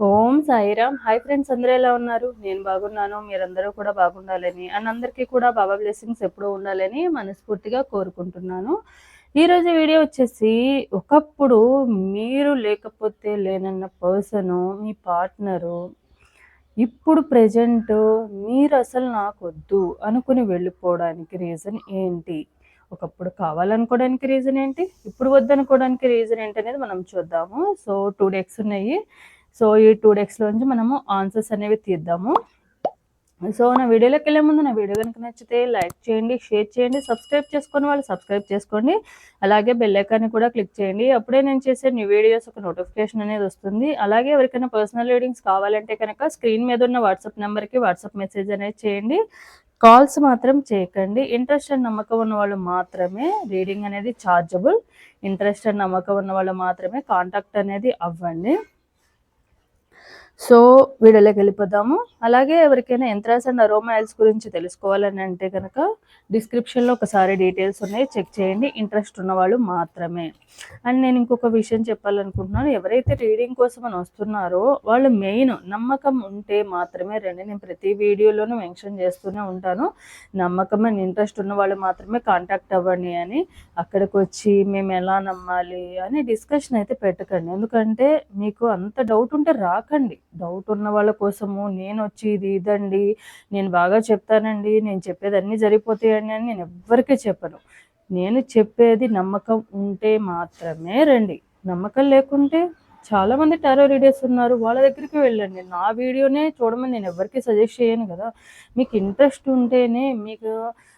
ఓం Sairam. Hi friends అందరూ ఎలా ఉన్నారు? నేను బాగున్నాను మీరందరూ కూడా బాగుండాలని అండ్ అందరికీ కూడా బాబా బ్లెస్సింగ్స్ ఎప్పుడూ ఉండాలని మనస్ఫూర్తిగా కోరుకుంటున్నాను. ఈరోజు వీడియో వచ్చేసి ఒకప్పుడు మీరు లేకపోతే లేనన్న పర్సను మీ పార్ట్నరు ఇప్పుడు ప్రజెంట్ మీరు అసలు నాకు వద్దు అనుకుని వెళ్ళిపోవడానికి రీజన్ ఏంటి? ఒకప్పుడు కావాలనుకోవడానికి రీజన్ ఏంటి? ఇప్పుడు వద్దనుకోవడానికి రీజన్ ఏంటి అనేది మనం చూద్దాము. సో టూ డేక్స్ ఉన్నాయి. సో ఈ టూ డేస్లోంచి మనము ఆన్సర్స్ అనేవి తీద్దాము. సో నా వీడియోలోకి వెళ్ళే ముందు నా వీడియో కనుక నచ్చితే లైక్ చేయండి షేర్ చేయండి సబ్స్క్రైబ్ చేసుకొని వాళ్ళు సబ్స్క్రైబ్ చేసుకోండి. అలాగే బెల్ ఐకాన్ని కూడా క్లిక్ చేయండి. అప్పుడే నేను చేసే న్యూ వీడియోస్ ఒక నోటిఫికేషన్ అనేది వస్తుంది. అలాగే ఎవరికైనా పర్సనల్ రీడింగ్స్ కావాలంటే కనుక స్క్రీన్ మీద ఉన్న వాట్సాప్ నెంబర్కి వాట్సాప్ మెసేజ్ అనేది చేయండి. కాల్స్ మాత్రం చేయకండి. ఇంట్రెస్ట్ అండ్ నమ్మకం ఉన్న వాళ్ళు మాత్రమే రీడింగ్ అనేది ఛార్జబుల్ ఇంట్రెస్ట్ అండ్ నమ్మకం ఉన్న వాళ్ళు మాత్రమే కాంటాక్ట్ అనేది అవ్వండి. సో వీడియోలోకి వెళ్ళిపోదాము. అలాగే ఎవరికైనా ఎంత్రాస్ అండ్ అరోమాయిల్స్ గురించి తెలుసుకోవాలని అంటే కనుక డిస్క్రిప్షన్లో ఒకసారి డీటెయిల్స్ ఉన్నాయి. చెక్ చేయండి. ఇంట్రెస్ట్ ఉన్న వాళ్ళు మాత్రమే. అండ్ నేను ఇంకొక విషయం చెప్పాలనుకుంటున్నాను. ఎవరైతే రీడింగ్ కోసం అని వస్తున్నారో వాళ్ళు మెయిన్ నమ్మకం ఉంటే మాత్రమే రండి. నేను ప్రతి వీడియోలోనూ మెన్షన్ చేస్తూనే ఉంటాను. నమ్మకం అండ్ ఇంట్రెస్ట్ ఉన్న వాళ్ళు మాత్రమే కాంటాక్ట్ అవ్వండి అని అక్కడికి వచ్చి మేము ఎలా నమ్మాలి అని డిస్కషన్ అయితే పెట్టకండి. ఎందుకంటే మీకు అంత డౌట్ ఉంటే రాకండి. డౌట్ ఉన్న వాళ్ళ కోసము నేను వచ్చి ఇది ఇదండి నేను బాగా చెప్తానండి నేను చెప్పేది అన్నీ జరిగిపోతాయండి అని నేను ఎవ్వరికీ చెప్పను. నేను చెప్పేది నమ్మకం ఉంటే మాత్రమే రండి. నమ్మకం లేకుంటే చాలామంది టారో రీడర్స్ ఉన్నారు. వాళ్ళ దగ్గరికి వెళ్ళండి. నా వీడియోనే చూడమని నేను ఎవరికి సజెస్ట్ చేయను కదా. మీకు ఇంట్రెస్ట్ ఉంటేనే మీకు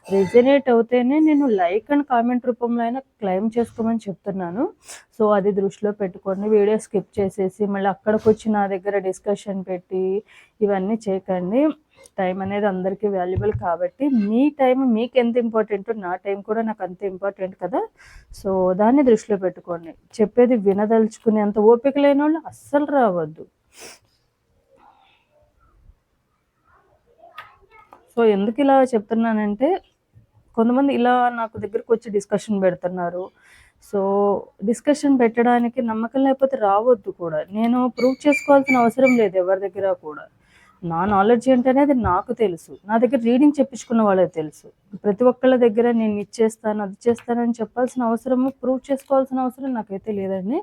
రెజనేట్ అవుతేనే నేను లైక్ అండ్ కామెంట్ రూపంలో అయినా క్లెయిమ్ చేసుకోమని చెప్తున్నాను. సో అది దృష్టిలో పెట్టుకోండి వీడియో స్కిప్ చేసేసి మళ్ళీ అక్కడికి వచ్చి నా దగ్గర డిస్కషన్ పెట్టి ఇవన్నీ చేయకండి. టైం అనేది అందరికీ వాల్యుబుల్ కాబట్టి మీ టైం మీకు ఎంత ఇంపార్టెంట్ నా టైం కూడా నాకు అంత ఇంపార్టెంట్ కదా. సో దాన్ని దృష్టిలో పెట్టుకోండి. చెప్పేది వినదలుచుకునే అంత ఓపిక లేని వాళ్ళు అస్సలు రావద్దు. సో ఎందుకు ఇలా చెప్తున్నానంటే కొంతమంది ఇలా నాకు దగ్గరకు వచ్చి డిస్కషన్ పెడుతున్నారు. సో డిస్కషన్ పెట్టడానికి నమ్మకం లేకపోతే రావద్దు కూడా. నేను ప్రూవ్ చేసుకోవాల్సిన అవసరం లేదు ఎవరి దగ్గర కూడా. నా నాలెడ్జ్ ఏంటనేది నాకు తెలుసు. నా దగ్గర రీడింగ్ చెప్పించుకున్న వాళ్ళకి తెలుసు. ప్రతి ఒక్కళ్ళ దగ్గర నేను ఇచ్చేస్తాను అది చేస్తానని చెప్పాల్సిన అవసరము ప్రూవ్ చేసుకోవాల్సిన అవసరం నాకైతే లేదండి.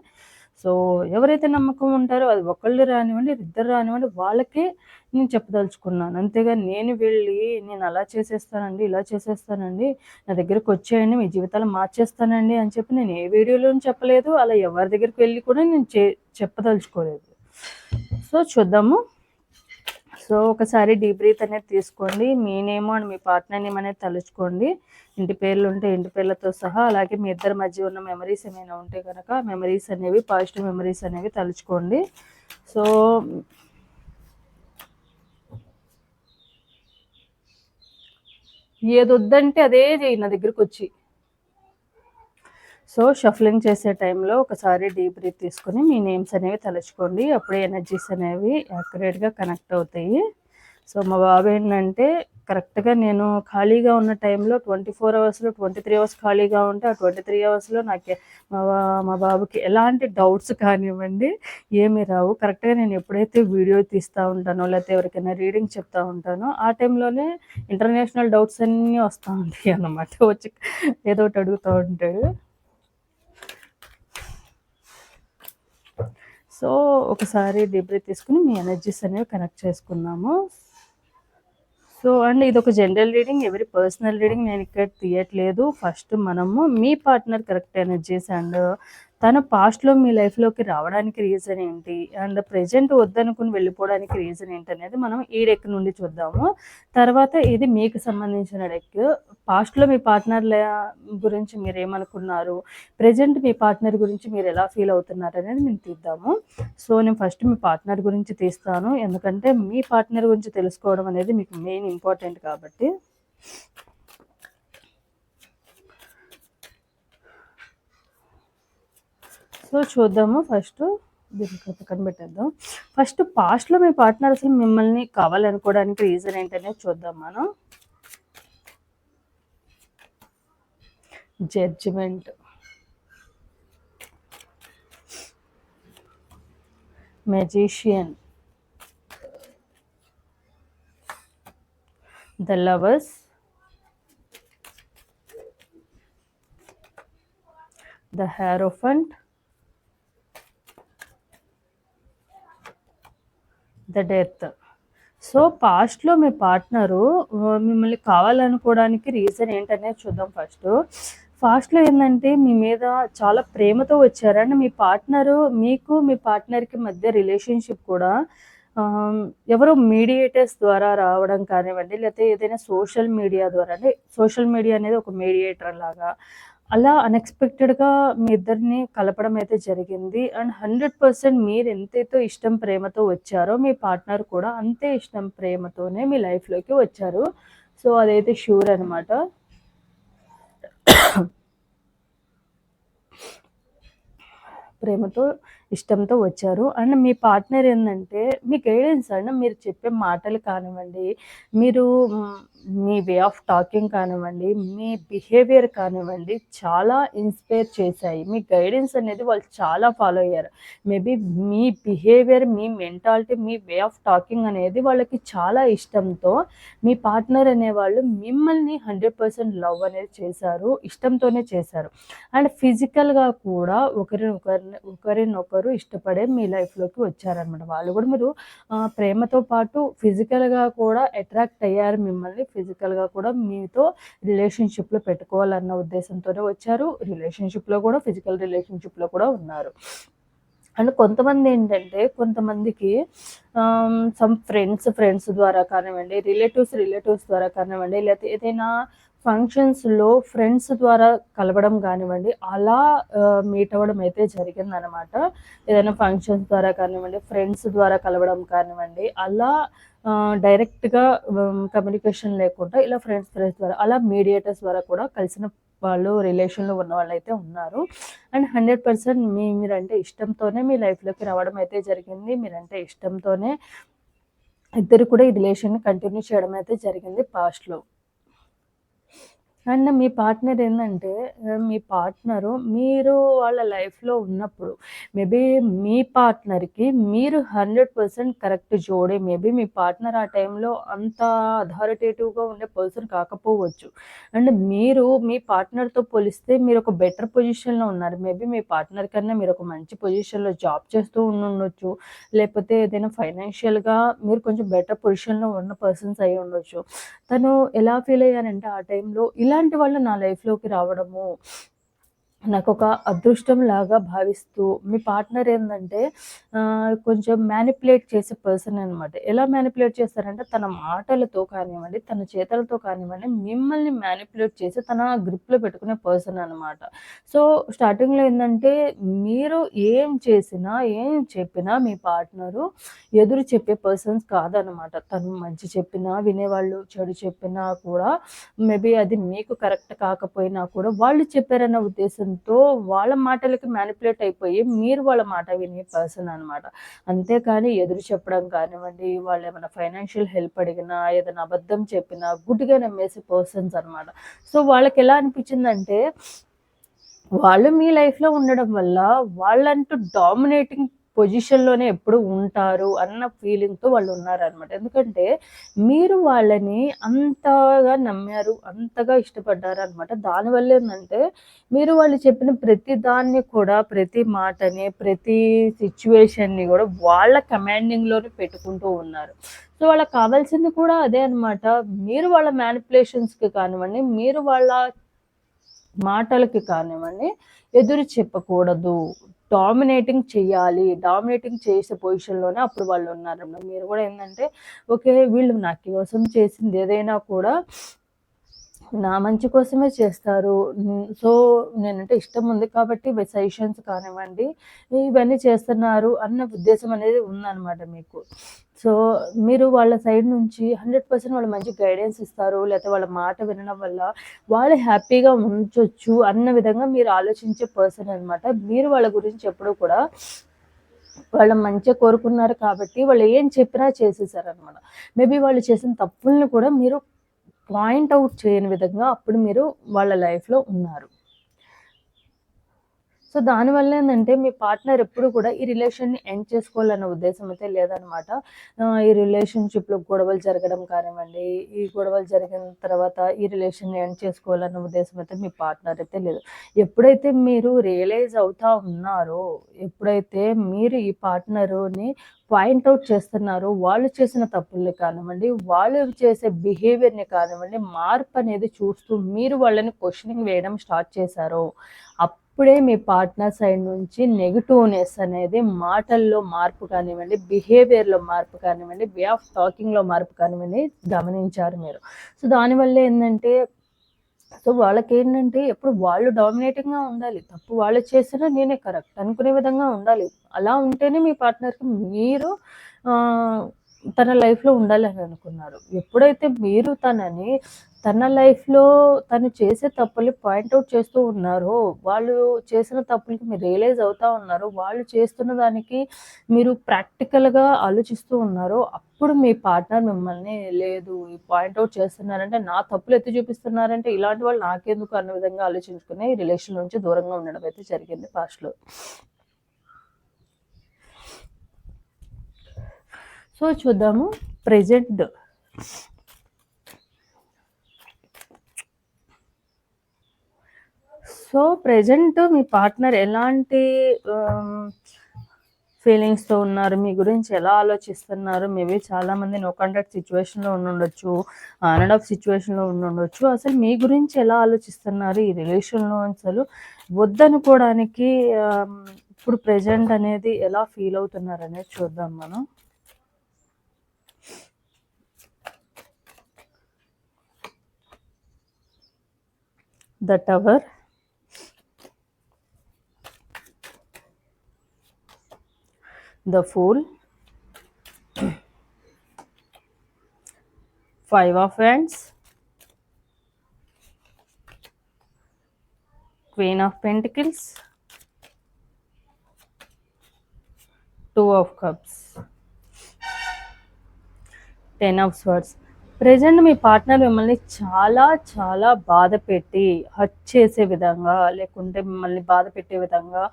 సో ఎవరైతే నమ్మకం ఉంటారో అది ఒకళ్ళు రానివ్వండి ఇద్దరు రానివ్వండి వాళ్ళకే నేను చెప్పదలుచుకున్నాను. అంతేగా నేను వెళ్ళి నేను అలా చేసేస్తానండి ఇలా చేసేస్తానండి నా దగ్గరకు వచ్చేయండి మీ జీవితాలు మార్చేస్తానండి అని చెప్పి నేను ఏ వీడియోలో చెప్పలేదు. అలా ఎవరి దగ్గరికి వెళ్ళి కూడా నేను చే చెప్పదలుచుకోలేదు. సో చూద్దాము. సో ఒకసారి డీప్ బ్రీత్ అనేది తీసుకోండి. మీ నేమ్ అండ్ మీ పార్ట్నర్ నేమ్ అనేది తలుచుకోండి. ఇంటి పేర్లు ఉంటే ఇంటి పేర్లతో సహా అలాగే మీ ఇద్దరి మధ్య ఉన్న మెమరీస్ ఏమైనా ఉంటే కనుక మెమరీస్ అనేవి పాజిటివ్ మెమరీస్ అనేవి తలుచుకోండి. సో ఏదొద్దంటే అదే చేయి నా దగ్గరకు వచ్చి సో షఫ్లింగ్ చేసే టైంలో ఒకసారి డీప్ బ్రీత్ తీసుకొని మీ నేమ్స్ అనేవి తలుచుకోండి. అప్పుడే ఎనర్జీస్ అనేవి యాక్యురేట్గా కనెక్ట్ అవుతాయి. సో మా బాబు ఏంటంటే కరెక్ట్గా నేను ఖాళీగా ఉన్న టైంలో ట్వంటీ ఫోర్ అవర్స్లో ట్వంటీ త్రీ అవర్స్ ఖాళీగా ఉంటే ఆ ట్వంటీ త్రీ అవర్స్లో నాకు మా మా బాబుకి ఎలాంటి డౌట్స్ కానివ్వండి ఏమి రావు. కరెక్ట్గా నేను ఎప్పుడైతే వీడియో తీస్తూ ఉంటానో లేకపోతే ఎవరికైనా రీడింగ్ చెప్తూ ఉంటానో ఆ టైంలోనే ఇంటర్నేషనల్ డౌట్స్ అన్నీ వస్తూ ఉంటాయి అన్నమాట. వచ్చి ఏదో ఒకటి అడుగుతూ ఉంటాడు సో ఒకసారి డిబ్రీ తీసుకుని మీ ఎనర్జీస్ అనేవి కనెక్ట్ చేసుకున్నాము సో అండ్ ఇది ఒక జనరల్ రీడింగ్ ఎవరి పర్సనల్ రీడింగ్ నేను ఇక్కడ తీయట్లేదు. ఫస్ట్ మనము మీ పార్ట్నర్ కరెక్ట్ ఎనర్జీస్ అండ్ తన పాస్ట్లో మీ లైఫ్లోకి రావడానికి రీజన్ ఏంటి? అండ్ ప్రజెంట్ వద్దనుకుని వెళ్ళిపోవడానికి రీజన్ ఏంటి అనేది మనం ఈ డెక్ నుండి చూద్దాము. తర్వాత ఇది మీకు సంబంధించిన డెక్ పాస్ట్లో మీ పార్ట్నర్ల గురించి మీరు ఏమనుకున్నారు? ప్రజెంట్ మీ పార్ట్నర్ గురించి మీరు ఎలా ఫీల్ అవుతున్నారు అనేది మేము తీద్దాము. సో నేను ఫస్ట్ మీ పార్ట్నర్ గురించి తీస్తాను. ఎందుకంటే మీ పార్ట్నర్ గురించి తెలుసుకోవడం అనేది మీకు మెయిన్ ఇంపార్టెంట్ కాబట్టి. సో చూద్దాము. ఫస్ట్ దీనికి పక్కన పెట్టేద్దాం. ఫస్ట్ పాస్ట్లో మీ పార్ట్నర్ అసలు మిమ్మల్ని కావాలనుకోవడానికి రీజన్ ఏంటనేది చూద్దాం మనం. Judgement magician the lovers the hierophant the death so పాస్ట్లో మీ పార్ట్నరు మిమ్మల్ని కావాలనుకోవడానికి రీజన్ ఏంటనేది చూద్దాం ఫస్ట్. ఫాస్ట్లో ఏంటంటే మీ మీద చాలా ప్రేమతో వచ్చారని మీ పార్ట్నరు మీకు మీ పార్ట్నర్కి మధ్య రిలేషన్షిప్ కూడా ఎవరో మీడియేటర్స్ ద్వారా రావడం కానివ్వండి లేకపోతే ఏదైనా సోషల్ మీడియా ద్వారా అంటే సోషల్ మీడియా అనేది ఒక మీడియేటర్ లాగా అలా అన్ఎక్స్పెక్టెడ్గా మీ ఇద్దరిని కలపడం అయితే జరిగింది. అండ్ హండ్రెడ్ పర్సెంట్ మీరు ఎంతైతే ఇష్టం ప్రేమతో వచ్చారో మీ పార్ట్నర్ కూడా అంతే ఇష్టం ప్రేమతోనే మీ లైఫ్లోకి వచ్చారు. సో అదైతే షూర్ అనమాట ప్రేమతో ఇష్టంతో వచ్చారు. అండ్ మీ పార్ట్నర్ ఏంటంటే మీ గైడెన్స్ అండ్ మీరు చెప్పే మాటలు కానివ్వండి మీరు మీ వే ఆఫ్ టాకింగ్ కానివ్వండి మీ బిహేవియర్ కానివ్వండి చాలా ఇన్స్పైర్ చేశాయి. మీ గైడెన్స్ అనేది వాళ్ళు చాలా ఫాలో అయ్యారు. మేబీ మీ బిహేవియర్ మీ మెంటాలిటీ మీ వే ఆఫ్ టాకింగ్ అనేది వాళ్ళకి చాలా ఇష్టంతో మీ పార్ట్నర్ అనేవాళ్ళు మిమ్మల్ని హండ్రెడ్ పర్సెంట్ లవ్ అనేది చేశారు ఇష్టంతోనే చేశారు. అండ్ ఫిజికల్గా కూడా ఒకరినొకరిని ఒకరినొకరు ఇష్టపడే మీ లైఫ్లోకి వచ్చారనమాట వాళ్ళు కూడా మీరు ప్రేమతో పాటు ఫిజికల్గా కూడా అట్రాక్ట్ అయ్యారు మిమ్మల్ని. ఫిజికల్గా కూడా మీతో రిలేషన్షిప్లో పెట్టుకోవాలన్న ఉద్దేశంతోనే వచ్చారు. రిలేషన్షిప్లో కూడా ఫిజికల్ రిలేషన్షిప్లో కూడా ఉన్నారు. అండ్ కొంతమంది ఏంటంటే కొంతమందికి సమ్ ఫ్రెండ్స్ ఫ్రెండ్స్ ద్వారా కానివ్వండి రిలేటివ్స్ రిలేటివ్స్ ద్వారా కానివ్వండి లేకపోతే ఏదైనా ఫంక్షన్స్లో ఫ్రెండ్స్ ద్వారా కలవడం కానివ్వండి అలా మీట్ అవ్వడం అయితే జరిగిందనమాట ఏదైనా ఫంక్షన్స్ ద్వారా కానివ్వండి ఫ్రెండ్స్ ద్వారా కలవడం కానివ్వండి అలా డైరెక్ట్గా కమ్యూనికేషన్ లేకుండా ఇలా ఫ్రెండ్స్ ఫ్రెండ్స్ ద్వారా అలా మీడియేటర్స్ ద్వారా కూడా కలిసిన వాళ్ళు రిలేషన్లో ఉన్న వాళ్ళు అయితే ఉన్నారు. అండ్ హండ్రెడ్ పర్సెంట్ మీ మీరంటే ఇష్టంతోనే మీ లైఫ్లోకి రావడం అయితే జరిగింది. మీరంటే ఇష్టంతోనే ఇద్దరు కూడా ఈ రిలేషన్ కంటిన్యూ చేయడం అయితే జరిగింది పాస్ట్లో. అండ్ మీ పార్ట్నర్ ఏంటంటే మీ పార్ట్నరు మీరు వాళ్ళ లైఫ్లో ఉన్నప్పుడు మేబీ మీ పార్ట్నర్కి మీరు హండ్రెడ్ పర్సెంట్ కరెక్ట్ జోడి మేబీ మీ పార్ట్నర్ ఆ టైంలో అంత అథారిటేటివ్గా ఉండే పర్సన్ కాకపోవచ్చు. అండ్ మీరు మీ పార్ట్నర్తో పోలిస్తే మీరు ఒక బెటర్ పొజిషన్లో ఉన్నారు. మేబీ మీ పార్ట్నర్ కన్నా మీరు ఒక మంచి పొజిషన్లో జాబ్ చేస్తూ ఉండొచ్చు. లేకపోతే ఏదైనా ఫైనాన్షియల్గా మీరు కొంచెం బెటర్ పొజిషన్లో ఉన్న పర్సన్స్ అయి ఉండొచ్చు. తను ఎలా ఫీల్ అయ్యానంటే ఆ టైంలో ఇలాంటి వాళ్ళు నా లైఫ్లోకి రావడము నాకు ఒక అదృష్టం లాగా భావిస్తూ మీ పార్ట్నర్ ఏంటంటే కొంచెం మ్యానిపులేట్ చేసే పర్సన్ అనమాట ఎలా మ్యానిపులేట్ చేస్తారంటే తన మాటలతో కానివ్వండి తన చేతలతో కానివ్వండి మిమ్మల్ని మ్యానిపులేట్ చేసి తన గ్రిప్లో పెట్టుకునే పర్సన్ అనమాట సో స్టార్టింగ్లో ఏంటంటే మీరు ఏం చేసినా ఏం చెప్పినా మీ పార్ట్నరు ఎదురు చెప్పే పర్సన్స్ కాదనమాట తను మంచి చెప్పినా వినేవాళ్ళు చెడు చెప్పినా కూడా మేబీ అది మీకు కరెక్ట్ కాకపోయినా కూడా వాళ్ళు చెప్పారన్న ఉద్దేశం ఉద్దేశంతో వాళ్ళ మాటలకి మ్యానిపులేట్ అయిపోయి మీరు వాళ్ళ మాట వినే పర్సన్ అనమాట అంతేకాని ఎదురు చెప్పడం కానివ్వండి వాళ్ళు ఏమైనా ఫైనాన్షియల్ హెల్ప్ అడిగినా ఏదైనా అబద్ధం చెప్పినా గుడ్డిగా నమ్మేసే పర్సన్స్ అనమాట సో వాళ్ళకి ఎలా అనిపించిందంటే వాళ్ళు మీ లైఫ్లో ఉండడం వల్ల వాళ్ళంటూ డామినేటింగ్ పొజిషన్లోనే ఎప్పుడు ఉంటారు అన్న ఫీలింగ్తో వాళ్ళు ఉన్నారనమాట ఎందుకంటే మీరు వాళ్ళని అంతగా నమ్మారు అంతగా ఇష్టపడ్డారు అనమాట దానివల్ల ఏంటంటే మీరు వాళ్ళు చెప్పిన ప్రతి దాన్ని కూడా ప్రతి మాటని ప్రతి సిచ్యువేషన్ని కూడా వాళ్ళ కమాండింగ్లోనే పెట్టుకుంటూ ఉన్నారు. సో వాళ్ళకి కావాల్సింది కూడా అదే అనమాట మీరు వాళ్ళ మ్యానిపులేషన్స్కి కానివ్వండి మీరు వాళ్ళ మాటలకి కానివ్వండి ఎదురు చెప్పకూడదు. డామినేటింగ్ చేయాలి డామినేటింగ్ చేసే పొజిషన్లోనే అప్పుడు వాళ్ళు ఉన్నారన్నమాట. మీరు కూడా ఏంటంటే ఓకే వీళ్ళు నా కోసం చేసింది ఏదైనా కూడా నా మంచి కోసమే చేస్తారు. సో నేనంటే ఇష్టం ఉంది కాబట్టి సజెషన్స్ కానివ్వండి ఇవన్నీ చేస్తున్నారు అన్న ఉద్దేశం అనేది ఉందన్నమాట మీకు. సో మీరు వాళ్ళ సైడ్ నుంచి హండ్రెడ్ పర్సెంట్ వాళ్ళు మంచి గైడెన్స్ ఇస్తారు లేకపోతే వాళ్ళ మాట వినడం వల్ల వాళ్ళు హ్యాపీగా ఉంచొచ్చు అన్న విధంగా మీరు ఆలోచించే పర్సన్ అనమాట మీరు వాళ్ళ గురించి ఎప్పుడూ కూడా వాళ్ళు మంచిగా కోరుకున్నారు కాబట్టి వాళ్ళు ఏం చెప్పినా చేసేసారు అనమాట మేబీ వాళ్ళు చేసిన తప్పుల్ని కూడా మీరు పాయింట్ అవుట్ చేయని విధంగా అప్పుడు మీరు వాళ్ళ లైఫ్లో ఉన్నారు. సో దానివల్ల ఏంటంటే మీ పార్ట్నర్ ఎప్పుడు కూడా ఈ రిలేషన్ని ఎండ్ చేసుకోవాలన్న ఉద్దేశం అయితే లేదనమాట. ఈ రిలేషన్షిప్లో గొడవలు జరగడం కానివ్వండి ఈ గొడవలు జరిగిన తర్వాత ఈ రిలేషన్ని ఎండ్ చేసుకోవాలన్న ఉద్దేశం అయితే మీ పార్ట్నర్ అయితే లేదు. ఎప్పుడైతే మీరు రియలైజ్ అవుతా ఉన్నారో ఎప్పుడైతే మీరు ఈ పార్ట్నరుని పాయింట్అవుట్ చేస్తున్నారో వాళ్ళు చేసిన తప్పుల్ని కానివ్వండి వాళ్ళు చేసే బిహేవియర్ని కానివ్వండి మార్పు అనేది చూస్తూ మీరు వాళ్ళని క్వశ్చనింగ్ వేయడం స్టార్ట్ చేశారో అప్పుడే మీ పార్ట్నర్ సైడ్ నుంచి నెగిటివ్నెస్ అనేది మాటల్లో మార్పు కానివ్వండి బిహేవియర్లో మార్పు కానివ్వండి వే ఆఫ్ టాకింగ్లో మార్పు కానివ్వండి గమనించారు మీరు. సో దానివల్ల ఏంటంటే సో వాళ్ళకి ఏంటంటే ఎప్పుడు వాళ్ళు డామినేటింగ్గా ఉండాలి. తప్పు వాళ్ళు చేసినా నేనే కరెక్ట్ అనుకునే విధంగా ఉండాలి. అలా ఉంటేనే మీ పార్ట్నర్కి మీరు తన లైఫ్లో ఉండాలని అనుకున్నారు. ఎప్పుడైతే మీరు తనని తన లైఫ్లో తను చేసే తప్పులు పాయింట్అవుట్ చేస్తూ ఉన్నారు. వాళ్ళు చేసిన తప్పులకి మీరు రియలైజ్ అవుతూ ఉన్నారు. వాళ్ళు చేస్తున్న దానికి మీరు ప్రాక్టికల్గా ఆలోచిస్తూ ఉన్నారు. అప్పుడు మీ పార్ట్నర్ మిమ్మల్ని లేదు ఈ పాయింట్అవుట్ చేస్తున్నారంటే నా తప్పులు ఎత్తి చూపిస్తున్నారంటే ఇలాంటి వాళ్ళు నాకెందుకు అన్న విధంగా ఆలోచించుకుని ఈ రిలేషన్ నుంచి దూరంగా ఉండడం అయితే జరిగింది పాస్ట్లో సో చూద్దాము ప్రజెంట్ సో ప్రజెంట్ మీ పార్ట్నర్ ఎలాంటి ఫీలింగ్స్తో ఉన్నారు? మీ గురించి ఎలా ఆలోచిస్తున్నారు? మేబీ చాలామంది నో కాంటాక్ట్ సిచ్యువేషన్లో ఉండుండొచ్చు ఆన్ ఆఫ్ సిచ్యువేషన్లో ఉండుండొచ్చు. అసలు మీ గురించి ఎలా ఆలోచిస్తున్నారు ఈ రిలేషన్లో అసలు వద్దనుకోవడానికి ఇప్పుడు ప్రజెంట్ అనేది ఎలా ఫీల్ అవుతున్నారు అనేది చూద్దాం మనం. The tower the fool five of friends queen of pentacles two of cups ten of swords. Present me partner మిమ్మల్ని చాలా చాలా బాధ పెట్టి హచ్ చేసే విధంగా లేకుంటే మిమ్మల్ని బాధ పెట్టే విధంగా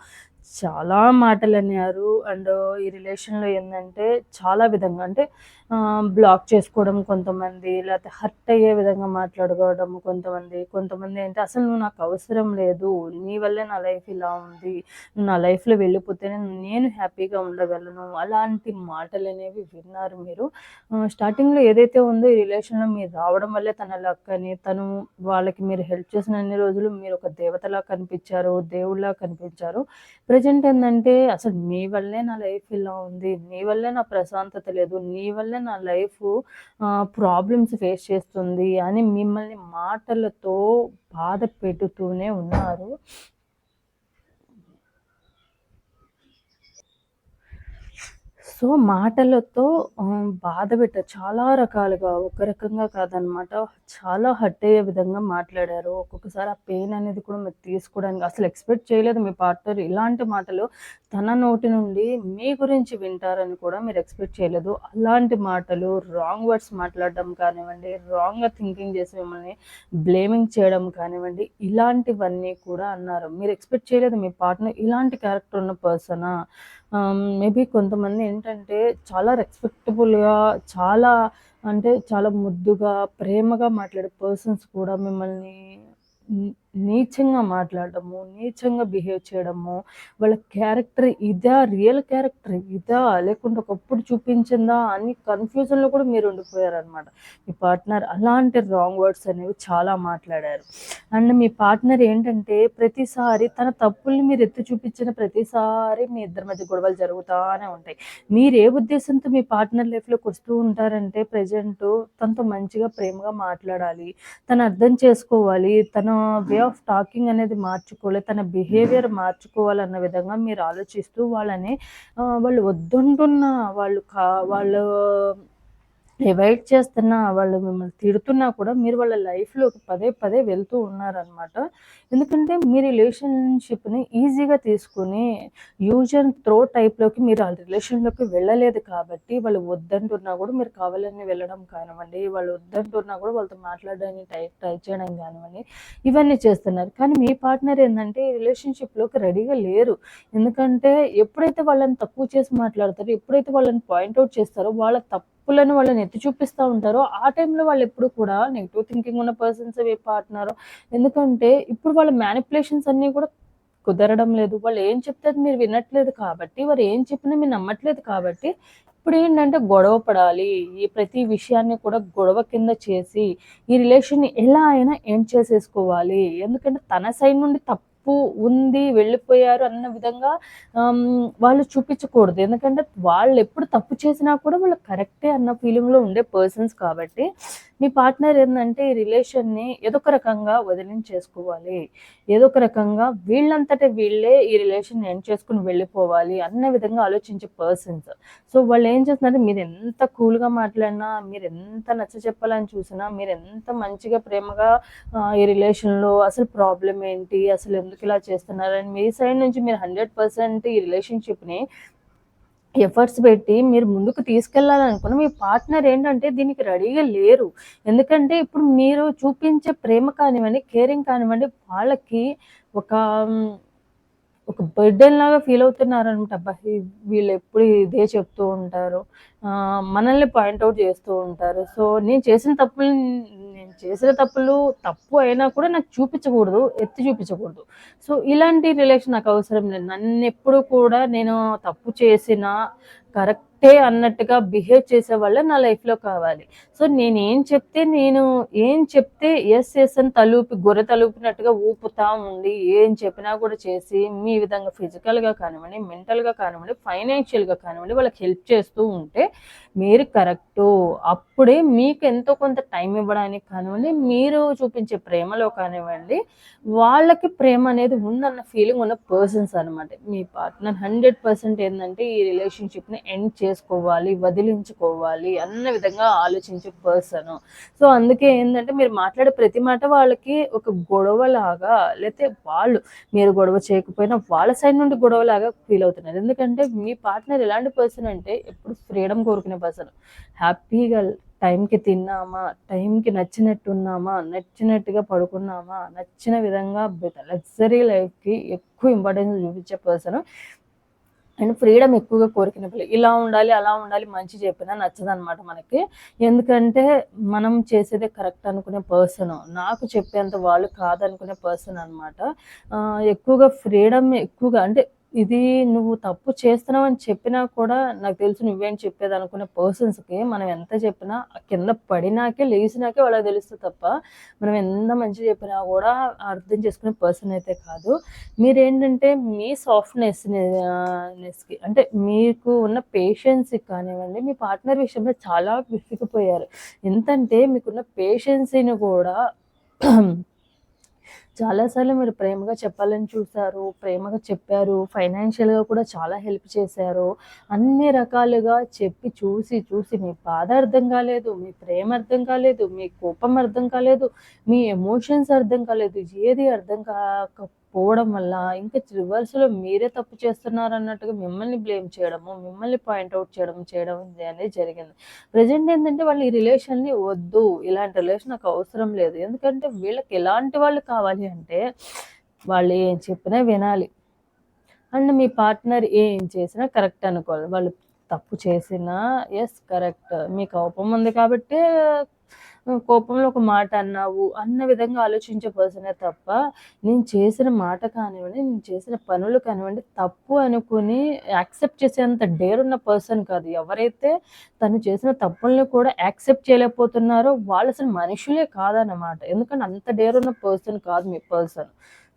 చాలా మాటలు అన్నారు అండ్ ఈ రిలేషన్లో ఏంటంటే చాలా విధంగా అంటే బ్లాక్ చేసుకోవడం కొంతమంది లేకపోతే హర్ట్ అయ్యే విధంగా మాట్లాడుకోవడం కొంతమంది. కొంతమంది అంటే అసలు నువ్వు నాకు అవసరం లేదు. నీ వల్లే నా లైఫ్ ఇలా ఉంది. నా లైఫ్లో వెళ్ళిపోతేనే నేను హ్యాపీగా ఉండగలను. అలాంటి మాటలు అనేవి విన్నారు మీరు. స్టార్టింగ్లో ఏదైతే ఉందో ఈ రిలేషన్లో మీరు రావడం వల్లే తన లక్కని తను వాళ్ళకి మీరు హెల్ప్ చేసిన అన్ని రోజులు మీరు ఒక దేవతలా కనిపించారు దేవుళ్ళలా కనిపించారు. ప్రజెంట్ ఏంటంటే అసలు మీ వల్లే నా లైఫ్ ఇలా ఉంది నీ వల్లే నా ప్రశాంతత లేదు నీ వల్లే నా లైఫ్ ప్రాబ్లమ్స్ ఫేస్ చేస్తుంది అని మిమ్మల్ని మాటలతో బాధ పెడుతూనే ఉన్నారు. సో మాటలతో బాధ పెట్ట చాలా రకాలుగా ఒక రకంగా కాదనమాట. చాలా హర్ట్ అయ్యే విధంగా మాట్లాడారు. ఒక్కొక్కసారి ఆ పెయిన్ అనేది కూడా మీరు తీసుకోవడానికి అసలు ఎక్స్పెక్ట్ చేయలేదు మీ పార్ట్నర్ ఇలాంటి మాటలు తన నోటి నుండి మీ గురించి వింటారని కూడా మీరు ఎక్స్పెక్ట్ చేయలేదు. అలాంటి మాటలు రాంగ్ వర్డ్స్ మాట్లాడడం కానివ్వండి రాంగ్గా థింకింగ్ చేసి మిమ్మల్ని బ్లేమింగ్ చేయడం కానివ్వండి ఇలాంటివన్నీ కూడా అన్నారు. మీరు ఎక్స్పెక్ట్ చేయలేదు మీ పార్ట్నర్ ఇలాంటి క్యారెక్టర్ ఉన్న పర్సనా మేబీ కొంతమంది ఏంటంటే చాలా రెస్పెక్టబుల్గా చాలా అంటే చాలా ముద్దుగా ప్రేమగా మాట్లాడే పర్సన్స్ కూడా మిమ్మల్ని నీచంగా మాట్లాడడము నీచంగా బిహేవ్ చేయడము వాళ్ళ క్యారెక్టర్ ఇదా రియల్ క్యారెక్టర్ ఇదా లేకుంటే ఒకప్పుడు చూపించిందా అని కన్ఫ్యూజన్లో కూడా మీరు ఉండిపోయారనమాట మీ పార్ట్నర్ అలాంటి రాంగ్ వర్డ్స్ అనేవి చాలా మాట్లాడారు. అండ్ మీ పార్ట్నర్ ఏంటంటే ప్రతిసారి తన తప్పుల్ని మీరు ఎత్తి చూపించిన ప్రతిసారి మీ ఇద్దరి మధ్య గొడవలు జరుగుతూనే ఉంటాయి. మీరు ఏ ఉద్దేశంతో మీ పార్ట్నర్ లైఫ్లోకి వస్తూ ఉంటారంటే ప్రజెంట్ తనతో మంచిగా ప్రేమగా మాట్లాడాలి తను అర్థం చేసుకోవాలి తన వే ఆఫ్ టాకింగ్ అనేది మార్చుకోవాలి తన బిహేవియర్ మార్చుకోవాలన్న విధంగా మీరు ఆలోచిస్తూ వాళ్ళని వాళ్ళు వద్దుంటున్న వాళ్ళు కా వాళ్ళు డివైడ్ చేస్తున్నా వాళ్ళు మిమ్మల్ని తిడుతున్నా కూడా మీరు వాళ్ళ లైఫ్లోకి పదే పదే వెళ్తూ ఉన్నారనమాట ఎందుకంటే మీ రిలేషన్షిప్ని ఈజీగా తీసుకుని యూజ్ అండ్ త్రో టైప్లోకి మీరు ఆ రిలేషన్లోకి వెళ్ళలేదు కాబట్టి వాళ్ళు వద్దంటున్నా కూడా మీరు కావాలని వెళ్ళడం కానివ్వండి వాళ్ళు వద్దంటున్నా కూడా వాళ్ళతో మాట్లాడడానికి ట్రై ట్రై చేయడం కానివ్వండి ఇవన్నీ చేస్తున్నారు. కానీ మీ పార్ట్నర్ ఏంటంటే ఈ రిలేషన్షిప్లోకి రెడీగా లేరు. ఎందుకంటే ఎప్పుడైతే వాళ్ళని తక్కువ చేసి మాట్లాడతారో ఎప్పుడైతే వాళ్ళని పాయింట్అవుట్ చేస్తారో వాళ్ళ తప్పు తప్పులను వాళ్ళని ఎత్తి చూపిస్తూ ఉంటారో ఆ టైంలో వాళ్ళు ఎప్పుడు కూడా నెగిటివ్ థింకింగ్ ఉన్న పర్సన్స్ ఏ పార్ట్నర్ ఎందుకంటే ఇప్పుడు వాళ్ళ మ్యానిపులేషన్స్ అన్నీ కూడా కుదరడం లేదు. వాళ్ళు ఏం చెప్తే మీరు వినట్లేదు కాబట్టి వారు ఏం చెప్పినా మీరు నమ్మట్లేదు కాబట్టి ఇప్పుడు ఏంటంటే గొడవ పడాలి. ఈ ప్రతి విషయాన్ని కూడా గొడవ కింద చేసి ఈ రిలేషన్ని ఎలా అయినా ఎండ్ చేసేసుకోవాలి. ఎందుకంటే తన సైడ్ నుండి తప్పు తప్పు ఉంది వెళ్ళిపోయారు అన్న విధంగా వాళ్ళు చూపించకూడదు. ఎందుకంటే వాళ్ళు ఎప్పుడు తప్పు చేసినా కూడా వాళ్ళు కరెక్టే అన్న ఫీలింగ్లో ఉండే పర్సన్స్ కాబట్టి మీ పార్ట్నర్ ఏంటంటే ఈ రిలేషన్ని ఏదో ఒక రకంగా వదిలించేసుకోవాలి. ఏదో ఒక రకంగా వీళ్ళంతటే వీళ్ళే ఈ రిలేషన్ ఎండ్ చేసుకుని వెళ్ళిపోవాలి అన్న విధంగా ఆలోచించే పర్సన్స్. సో వాళ్ళు ఏం చేస్తున్నారంటే మీరు ఎంత కూల్గా మాట్లాడినా మీరు ఎంత నచ్చ చెప్పాలని చూసినా మీరు ఎంత మంచిగా ప్రేమగా ఈ రిలేషన్లో అసలు ప్రాబ్లం ఏంటి అసలు ఎందుకు ఇలా చేస్తున్నారని మీ సైడ్ నుంచి మీరు హండ్రెడ్ పర్సెంట్ ఈ రిలేషన్షిప్ని ఎఫర్ట్స్ పెట్టి మీరు ముందుకు తీసుకెళ్ళాలనుకున్న మీ పార్ట్నర్ ఏంటంటే దీనికి రెడీగా లేరు. ఎందుకంటే ఇప్పుడు మీరు చూపించే ప్రేమ కానివ్వండి కేరింగ్ కానివ్వండి వాళ్ళకి ఒక ఒక బర్డెన్ లాగా ఫీల్ అవుతున్నారు అనమాట అబ్బా వీళ్ళు ఎప్పుడు ఇదే చెప్తూ ఉంటారు. మనల్ని పాయింట్అవుట్ చేస్తూ ఉంటారు. సో నేను చేసిన తప్పులు నేను చేసిన తప్పులు తప్పు అయినా కూడా నాకు చూపించకూడదు ఎత్తి చూపించకూడదు. సో ఇలాంటి రిలేషన్ నాకు అవసరం లేదు. నన్ను ఎప్పుడు కూడా నేను తప్పు చేసిన కరెక్టే అన్నట్టుగా బిహేవ్ చేసే వాళ్ళే నా లైఫ్లో కావాలి. సో నేను ఏం చెప్తే నేను ఏం చెప్తే ఎస్ ఎస్ అని తలూపి గొర్రె తలూపినట్టుగా ఊపుతా ఉండి ఏం చెప్పినా కూడా చేసి మీ విధంగా ఫిజికల్గా కానివ్వండి మెంటల్గా కానివ్వండి ఫైనాన్షియల్గా కానివ్వండి వాళ్ళకి హెల్ప్ చేస్తూ ఉంటే మీరు కరెక్టు. అప్పుడే మీకు ఎంతో కొంత టైం ఇవ్వడానికి కానివ్వండి మీరు చూపించే ప్రేమలో కానివ్వండి వాళ్ళకి ప్రేమ అనేది ఉందన్న ఫీలింగ్ ఉన్న పర్సన్స్ అనమాట మీ పార్ట్నర్ హండ్రెడ్ పర్సెంట్ ఏంటంటే ఈ రిలేషన్షిప్ని ఎండ్ చేసుకోవాలి వదిలించుకోవాలి అన్న విధంగా ఆలోచించే పర్సన్. సో అందుకే ఏంటంటే మీరు మాట్లాడే ప్రతి మాట వాళ్ళకి ఒక గొడవలాగా లేకపోతే వాళ్ళు మీరు గొడవ చేయకపోయినా వాళ్ళ సైడ్ నుండి గొడవలాగా ఫీల్ అవుతున్నారు. ఎందుకంటే మీ పార్ట్నర్ ఎలాంటి పర్సన్ అంటే ఎప్పుడు ఫ్రీడమ్ కోరుకునే పర్సన్. హ్యాపీగా టైంకి తిన్నామా టైంకి నచ్చినట్టు ఉన్నామా నచ్చినట్టుగా పడుకున్నామా నచ్చిన విధంగా లగ్జరీ లైఫ్కి ఎక్కువ ఇంపార్టెన్స్ చూపించే పర్సన్. అండ్ ఫ్రీడమ్ ఎక్కువగా కోరికిన పిల్ల ఇలా ఉండాలి అలా ఉండాలి మంచి చెప్పినా నచ్చదనమాట మనకి. ఎందుకంటే మనం చేసేదే కరెక్ట్ అనుకునే పర్సన్. నాకు చెప్పేంత వాళ్ళు కాదనుకునే పర్సన్ అనమాట ఎక్కువగా ఫ్రీడమ్ ఎక్కువగా అంటే ఇది నువ్వు తప్పు చేస్తున్నావు అని చెప్పినా కూడా నాకు తెలుసు నువ్వేం చెప్పేది అనుకునే పర్సన్స్కి మనం ఎంత చెప్పినా కింద పడినాకే లేచినాకే వాళ్ళకి తెలుస్తుంది తప్ప మనం ఎంత మంచి చెప్పినా కూడా అర్థం చేసుకునే పర్సన్ అయితే కాదు. మీరేంటంటే మీ సాఫ్ట్నెస్ నెస్కి అంటే మీకు ఉన్న పేషెన్స్కి కానివ్వండి మీ పార్ట్నర్ విషయంలో చాలా విసిగిపోయారు. ఎంతంటే మీకున్న పేషెన్సీని కూడా చాలాసార్లు మీరు ప్రేమగా చెప్పాలని చూశారు ప్రేమగా చెప్పారు ఫైనాన్షియల్గా కూడా చాలా హెల్ప్ చేశారు. అన్ని రకాలుగా చెప్పి చూసి చూసి మీ బాధ అర్థం కాలేదు మీ ప్రేమ అర్థం కాలేదు మీ కోపం అర్థం కాలేదు మీ ఎమోషన్స్ అర్థం కాలేదు ఏది అర్థం కాక పోవడం వల్ల ఇంకా రివర్స్లో మీరే తప్పు చేస్తున్నారు అన్నట్టుగా మిమ్మల్ని బ్లేమ్ చేయడము మిమ్మల్ని పాయింట్అవుట్ చేయడం చేయడం అనేది జరిగింది. ప్రజెంట్ ఏంటంటే వాళ్ళు ఈ రిలేషన్ని వద్దు ఇలాంటి రిలేషన్ నాకు అవసరం లేదు. ఎందుకంటే వీళ్ళకి ఎలాంటి వాళ్ళు కావాలి అంటే వాళ్ళు ఏం చెప్పినా వినాలి. అండ్ మీ పార్ట్నర్ ఏం చేసినా కరెక్ట్ అనుకోవాలి. వాళ్ళు తప్పు చేసినా ఎస్ కరెక్ట్. మీ కోపం ఉంది కాబట్టి కోపంలో ఒక మాట అన్నావు అన్న విధంగా ఆలోచించే పర్సనే తప్ప నేను చేసిన మాట కానివ్వండి నేను చేసిన పనులు కానివ్వండి తప్పు అనుకుని యాక్సెప్ట్ చేసేంత డేర్ ఉన్న పర్సన్ కాదు. ఎవరైతే తను చేసిన తప్పుల్ని కూడా యాక్సెప్ట్ చేయలేకపోతున్నారో వాళ్ళు అసలు మనుషులే కాదన్నమాట. ఎందుకంటే అంత డేర్ ఉన్న పర్సన్ కాదు మీ పర్సన్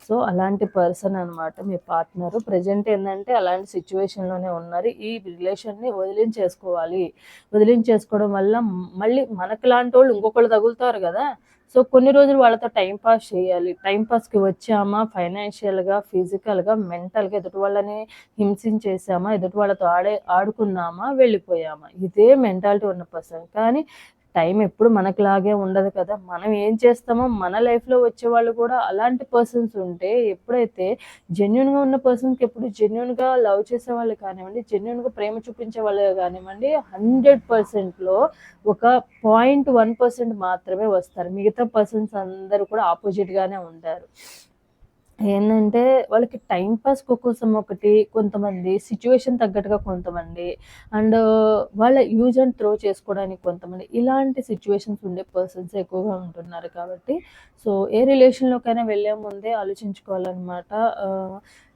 సో అలాంటి పర్సన్ అనమాట మీ పార్ట్నర్. ప్రజెంట్ ఏంటంటే అలాంటి సిచ్యువేషన్లోనే ఉన్నారు. ఈ రిలేషన్ని వదిలించేసుకోవాలి. వదిలించేసుకోవడం వల్ల మళ్ళీ మనకు లాంటి వాళ్ళు ఇంకొకళ్ళు తగులుతారు కదా. సో కొన్ని రోజులు వాళ్ళతో టైం పాస్ చేయాలి. టైం పాస్కి వచ్చామా? ఫైనాన్షియల్గా ఫిజికల్గా మెంటల్గా ఎదుటి వాళ్ళని హింసించేసామా? ఎదుటి వాళ్ళతో ఆడే ఆడుకున్నామా? వెళ్ళిపోయామా? ఇదే మెంటాలిటీ ఉన్న పర్సన్. కానీ టైం ఎప్పుడు మనకులాగే ఉండదు కదా. మనం ఏం చేస్తామో మన లైఫ్లో వచ్చే వాళ్ళు కూడా అలాంటి పర్సన్స్ ఉంటే ఎప్పుడైతే జెన్యున్గా ఉన్న పర్సన్కి ఎప్పుడు జెన్యున్గా లవ్ చేసే వాళ్ళు కానివ్వండి జెన్యున్గా ప్రేమ చూపించే వాళ్ళు కానివ్వండి హండ్రెడ్ పర్సెంట్లో ఒక పాయింట్ వన్ పర్సెంట్ మాత్రమే వస్తారు. మిగతా పర్సన్స్ అందరూ కూడా ఆపోజిట్గానే ఉంటారు. ఏంటంటే వాళ్ళకి టైం పాస్ కోసం ఒకటి కొంతమంది సిచ్యువేషన్ తగ్గట్టుగా కొంతమంది అండ్ వాళ్ళ యూజ్ అండ్ త్రో చేసుకోవడానికి కొంతమంది ఇలాంటి సిచ్యువేషన్స్ ఉండే పర్సన్స్ ఎక్కువగా ఉంటున్నారు కాబట్టి. సో ఏ రిలేషన్లోకైనా వెళ్ళే ముందే ఆలోచించుకోవాలన్నమాట.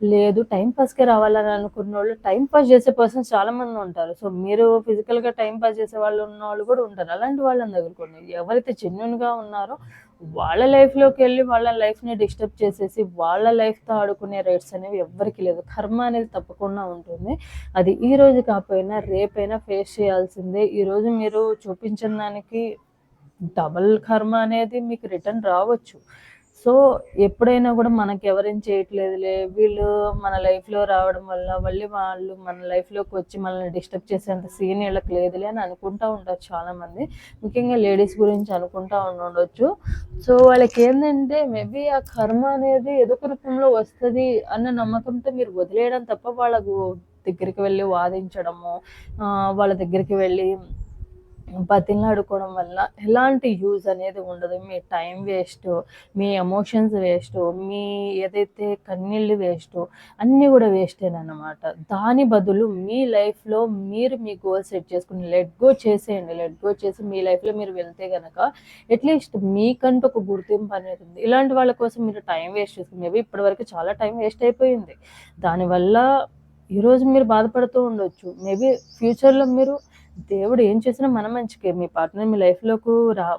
లేదు టైం పాస్కే రావాలని అనుకున్న వాళ్ళు టైం పాస్ చేసే పర్సన్స్ చాలామంది ఉంటారు. సో మీరు ఫిజికల్గా టైం పాస్ చేసే వాళ్ళు ఉన్న వాళ్ళు కూడా ఉంటారు. అలాంటి వాళ్ళని దగ్గరుకోండి ఎవరైతే జెన్యున్గా ఉన్నారో వాళ్ళ లైఫ్లోకి వెళ్ళి వాళ్ళ లైఫ్ని డిస్టర్బ్ చేసేసి వాళ్ళ లైఫ్తో ఆడుకునే రైట్స్ అనేవి ఎవ్వరికి లేదు. కర్మ అనేది తప్పకుండా ఉంటుంది. అది ఈ రోజు కాకపోయినా రేపైనా ఫేస్ చేయాల్సిందే. ఈరోజు మీరు చూపించిన దానికి డబల్ కర్మ అనేది మీకు రిటర్న్ రావచ్చు. సో ఎప్పుడైనా కూడా మనకి ఎవరేం చేయట్లేదులే. వీళ్ళు మన లైఫ్లో రావడం వల్ల మళ్ళీ వాళ్ళు మన లైఫ్లోకి వచ్చి మనల్ని డిస్టర్బ్ చేసేంత సీన్ వీళ్ళకి లేదులే అని అనుకుంటూ ఉంటారు చాలామంది. ముఖ్యంగా లేడీస్ గురించి అనుకుంటూ ఉండొచ్చు. సో వాళ్ళకి ఏంటంటే మేబీ ఆ కర్మ అనేది ఏదో రూపంలో వస్తుంది అన్న నమ్మకంతో మీరు వదిలేయడం తప్ప వాళ్ళకు దగ్గరికి వెళ్ళి వాదించడము వాళ్ళ దగ్గరికి వెళ్ళి బతిలాడుకోవడం వల్ల ఎలాంటి యూజ్ అనేది ఉండదు. మీ టైం వేస్ట్ మీ ఎమోషన్స్ వేస్ట్ మీ ఏదైతే కన్నీళ్ళు వేస్ట్ అన్నీ కూడా వేస్టేనమాట దాని బదులు మీ లైఫ్లో మీరు మీ గోల్ సెట్ చేసుకుని లెట్ గో చేసేయండి. లెట్ గో చేసి మీ లైఫ్లో మీరు వెళ్తే కనుక అట్లీస్ట్ మీకంటూ ఒక గుర్తింపు అనేది ఉంది. ఇలాంటి వాళ్ళ కోసం మీరు టైం వేస్ట్ చేసుకుని మేబీ ఇప్పటివరకు చాలా టైం వేస్ట్ అయిపోయింది. దానివల్ల ఈరోజు మీరు బాధపడుతూ ఉండొచ్చు. మేబీ ఫ్యూచర్లో మీరు దేవుడు ఏం చేసినా మన మంచికే. మీ పార్ట్నర్ మీ లైఫ్లోకి రా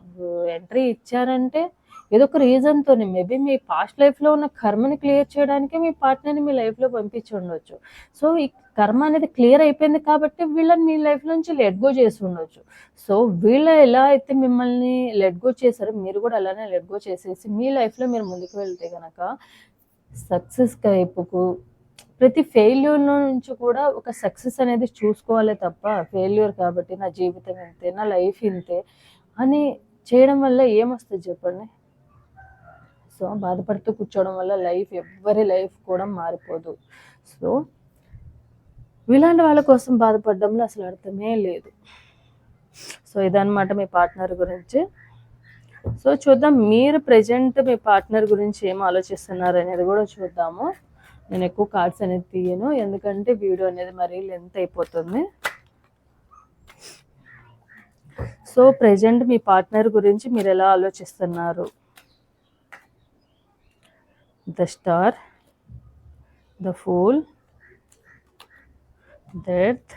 ఎంట్రీ ఇచ్చారంటే ఏదో ఒక రీజన్తోనే మేబీ మీ పాస్ట్ లైఫ్లో ఉన్న కర్మని క్లియర్ చేయడానికి మీ పార్ట్నర్ని మీ లైఫ్లో పంపించి ఉండొచ్చు. సో ఈ కర్మ అనేది క్లియర్ అయిపోయింది కాబట్టి వీళ్ళని మీ లైఫ్ నుంచి లెట్ గో చేసి ఉండొచ్చు. సో వీళ్ళ ఎలా అయితే మిమ్మల్ని లెట్ గో చేశారో మీరు కూడా అలానే లెట్ గో చేసేసి మీ లైఫ్లో మీరు ముందుకు వెళ్తే కనుక సక్సెస్ వైపుకు ప్రతి ఫెయిల్యూర్ నుంచి కూడా ఒక సక్సెస్ అనేది చూసుకోవాలి తప్ప ఫెయిల్యూర్ కాబట్టి నా జీవితం ఇంతే నా లైఫ్ ఇంతే అని చేయడం వల్ల ఏమొస్తుంది చెప్పండి? సో బాధపడుతూ కూర్చోవడం వల్ల లైఫ్ ఎవ్వరి లైఫ్ కూడా మారిపోదు. సో ఇలాంటి వాళ్ళ కోసం బాధపడడంలో అసలు అర్థమే లేదు. సో ఇదనమాట మీ పార్ట్నర్ గురించి. సో చూద్దాం మీరు ప్రజెంట్ మీ పార్ట్నర్ గురించి ఏం ఆలోచిస్తున్నారు అనేది కూడా చూద్దాము. నేను ఎక్కువ కార్డ్స్ అనేది తీయను. ఎందుకంటే వీడియో అనేది మరీ లెంత్ అయిపోతుంది. సో ప్రజెంట్ మీ పార్ట్నర్ గురించి మీరు ఎలా ఆలోచిస్తున్నారు? The star the fool death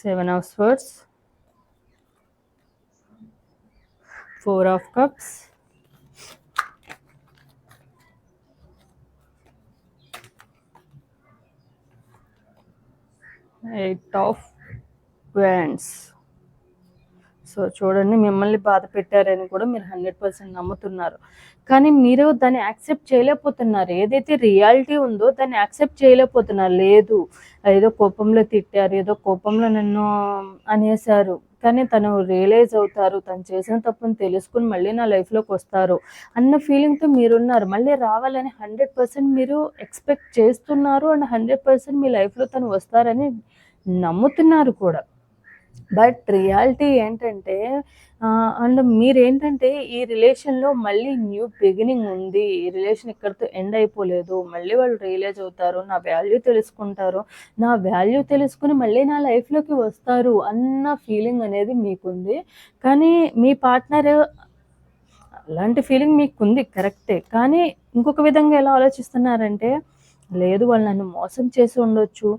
seven of swords four of cups eight of wands. So చూడండి మిమ్మల్ని బాధ పెట్టారని కూడా మీరు హండ్రెడ్ పర్సెంట్ నమ్ముతున్నారు. కానీ మీరు దాన్ని యాక్సెప్ట్ చేయలేకపోతున్నారు. ఏదైతే రియాలిటీ ఉందో దాన్ని యాక్సెప్ట్ చేయలేకపోతున్నారు. లేదు ఏదో కోపంలో తిట్టారు ఏదో కోపంలో నన్ను అనేసారు కానీ తను రియలైజ్ అవుతారు. తను చేసిన తప్పును తెలుసుకుని మళ్ళీ నా లైఫ్లోకి వస్తారు అన్న ఫీలింగ్తో మీరున్నారు. మళ్ళీ రావాలని హండ్రెడ్ పర్సెంట్ మీరు ఎక్స్పెక్ట్ చేస్తున్నారు. అండ్ హండ్రెడ్ పర్సెంట్ మీ లైఫ్లో తను వస్తారని నమ్ముతున్నారు కూడా. బట్ రియాలిటీ ఏంటంటే అండ్ మీరేంటంటే ఈ రిలేషన్లో మళ్ళీ న్యూ బిగినింగ్ ఉంది. ఈ రిలేషన్ ఇక్కడితో ఎండ్ అయిపోలేదు. మళ్ళీ వాళ్ళు రియలైజ్ అవుతారు. నా వాల్యూ తెలుసుకుంటారు. నా వాల్యూ తెలుసుకుని మళ్ళీ నా లైఫ్లోకి వస్తారు అన్న ఫీలింగ్ అనేది మీకుంది. కానీ మీ పార్ట్నర్ అలాంటి ఫీలింగ్ మీకుంది కరెక్టే. కానీ ఇంకొక విధంగా ఎలా ఆలోచిస్తున్నారంటే లేదు వాళ్ళు నన్ను మోసం చేసి ఉండొచ్చు.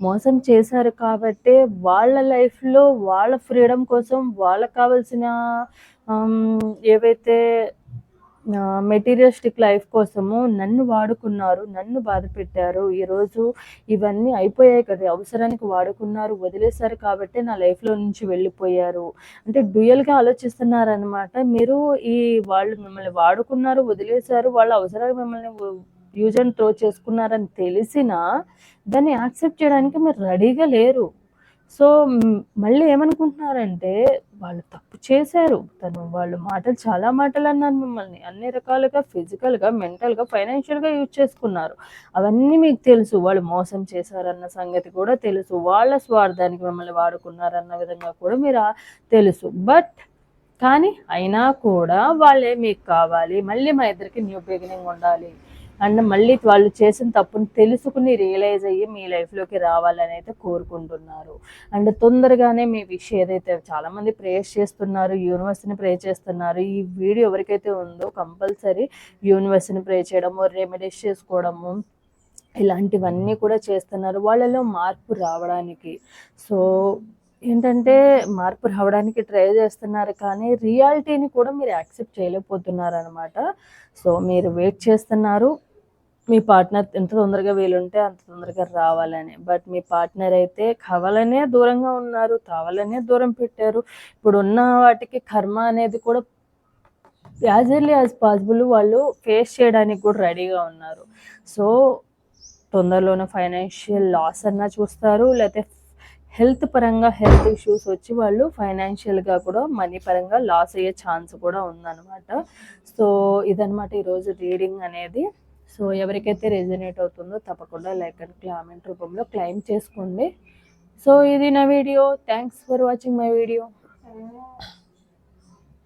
మోసం చేశారు కాబట్టే వాళ్ళ లైఫ్లో వాళ్ళ ఫ్రీడమ్ కోసం వాళ్ళకు కావాల్సిన ఏవైతే మెటీరియలిస్టిక్ లైఫ్ కోసము నన్ను వాడుకున్నారు నన్ను బాధ పెట్టారు. ఈరోజు ఇవన్నీ అయిపోయాయి కదా అవసరానికి వాడుకున్నారు వదిలేశారు కాబట్టి నా లైఫ్లో నుంచి వెళ్ళిపోయారు. అంటే డ్యూయల్గా ఆలోచిస్తున్నారనమాట మీరు ఈ వాళ్ళు మిమ్మల్ని వాడుకున్నారు వదిలేశారు వాళ్ళ అవసరాలు మిమ్మల్ని యూజ్ అండ్ త్రో చేసుకున్నారని తెలిసినా దాన్ని యాక్సెప్ట్ చేయడానికి మీరు రెడీగా లేరు. సో మళ్ళీ ఏమనుకుంటున్నారంటే వాళ్ళు తప్పు చేశారు. తను వాళ్ళు మాటలు చాలా మాటలు అన్నారు మిమ్మల్ని. అన్ని రకాలుగా ఫిజికల్గా మెంటల్గా ఫైనాన్షియల్గా యూజ్ చేసుకున్నారు. అవన్నీ మీకు తెలుసు. వాళ్ళు మోసం చేశారన్న సంగతి కూడా తెలుసు. వాళ్ళ స్వార్థానికి మిమ్మల్ని వాడుకున్నారన్న విధంగా కూడా మీరు తెలుసు. బట్ కానీ అయినా కూడా వాళ్ళే మీకు కావాలి. మళ్ళీ మా ఇద్దరికి న్యూ బిగినింగ్ ఉండాలి. అండ్ మళ్ళీ వాళ్ళు చేసిన తప్పుని తెలుసుకుని రియలైజ్ అయ్యి మీ లైఫ్లోకి రావాలని అయితే కోరుకుంటున్నారు. అండ్ తొందరగానే మీ విషయం ఏదైతే చాలామంది ప్రేయర్స్ చేస్తున్నారు యూనివర్స్ని ప్రే చేస్తున్నారు ఈ వీడియో ఎవరికైతే ఉందో కంపల్సరీ యూనివర్స్ని ప్రే చేయడము రెమెడీస్ చేసుకోవడము ఇలాంటివన్నీ కూడా చేస్తున్నారు. వాళ్ళలో మార్పు రావడానికి. సో ఏంటంటే మార్పు రావడానికి ట్రై చేస్తున్నారు కానీ రియాలిటీని కూడా మీరు యాక్సెప్ట్ చేయలేకపోతున్నారు అనమాట సో మీరు వెయిట్ చేస్తున్నారు. మీ పార్ట్నర్ ఎంత తొందరగా వీలుంటే అంత తొందరగా రావాలని. బట్ మీ పార్ట్నర్ అయితే కావాలనే దూరంగా ఉన్నారు కావాలనే దూరం పెట్టారు. ఇప్పుడు ఉన్న వాటికి కర్మ అనేది కూడా యాజ్ ఎర్లీ యాజ్ పాసిబుల్ వాళ్ళు ఫేస్ చేయడానికి కూడా రెడీగా ఉన్నారు. సో తొందరలోనే ఫైనాన్షియల్ లాస్ అన్నా చూస్తారు. లేకపోతే హెల్త్ పరంగా హెల్త్ ఇష్యూస్ వచ్చి వాళ్ళు ఫైనాన్షియల్గా కూడా మనీ పరంగా లాస్ అయ్యే ఛాన్స్ కూడా ఉందన్నమాట. సో ఇదనమాట ఈరోజు రీడింగ్ అనేది. సో ఎవరికైతే రెజనేట్ అవుతుందో తప్పకుండా లైక్ అండ్ కామెంట్ రూపంలో క్లైమ్ చేసుకోండి. సో ఇది నా video thanks for watching my video